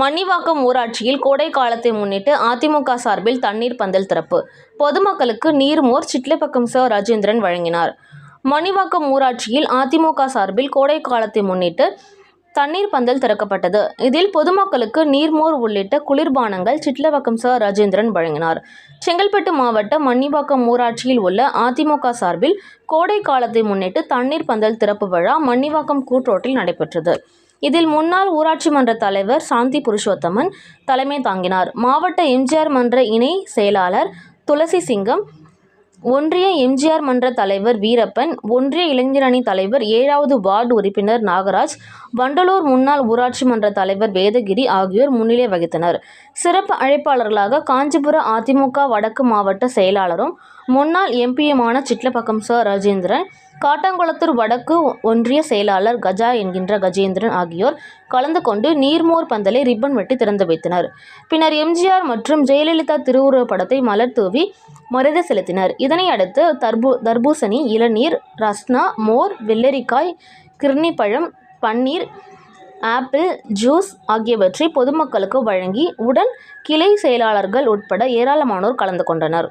மன்னிவாக்கம் ஊராட்சியில் கோடை காலத்தை முன்னிட்டு அதிமுக சார்பில் தண்ணீர் பந்தல் திறப்பு. பொதுமக்களுக்கு நீர்மோர் சிட்லப்பக்கம் ச. ராஜேந்திரன் வழங்கினார். மணிவாக்கம் ஊராட்சியில் அதிமுக சார்பில் கோடை காலத்தை முன்னிட்டு தண்ணீர் பந்தல் திறக்கப்பட்டது. இதில் பொதுமக்களுக்கு நீர்மோர் உள்ளிட்ட குளிர்பானங்கள் சிட்லவக்கம் ச. ராஜேந்திரன் வழங்கினார். செங்கல்பட்டு மாவட்டம் மன்னிவாக்கம் ஊராட்சியில் உள்ள அதிமுக சார்பில் கோடை காலத்தை முன்னிட்டு தண்ணீர் பந்தல் திறப்பு விழா மன்னிவாக்கம் கூட்ரோட்டில் நடைபெற்றது. இதில் முன்னாள் ஊராட்சி மன்ற தலைவர் சாந்தி புருஷோத்தமன் தலைமை தாங்கினார். மாவட்ட எம்ஜிஆர் மன்ற இணை செயலாளர் துளசி சிங்கம் ஒன்றிய எம்ஜிஆர் மன்ற தலைவர் வீரப்பன் ஒன்றிய இளைஞரணி தலைவர் ஏழாவது வார்டு உறுப்பினர் நாகராஜ் வண்டலூர் முன்னாள் ஊராட்சி மன்ற தலைவர் வேதகிரி ஆகியோர் முன்னிலை வகித்தனர். சிறப்பு அழைப்பாளர்களாக காஞ்சிபுர அதிமுக வடக்கு மாவட்ட செயலாளரும் முன்னாள் எம்பியுமான சிட்லப்பக்கம் ச ராஜேந்திரன் காட்டாங்குளத்தூர் வடக்கு ஒன்றிய செயலாளர் கஜா என்கின்ற கஜேந்திரன் ஆகியோர் கலந்து கொண்டு நீர்மோர் பந்தலை ரிப்பன் வெட்டி திறந்து வைத்தனர். பின்னர் எம்ஜிஆர் மற்றும் ஜெயலலிதா திருவுருவப் படத்தை மலர் தூவி மரியாதை செலுத்தினர். இதனை அடுத்து தர்பூ தர்பூசணி இளநீர் ரஸ்னா மோர் வெள்ளரிக்காய் கிர்ணிப்பழம் பன்னீர் ஆப்பிள் ஜூஸ் ஆகியவற்றை பொதுமக்களுக்கு வழங்கி உடன் கிளை செயலாளர்கள் உட்பட ஏராளமானோர் கலந்து கொண்டனர்.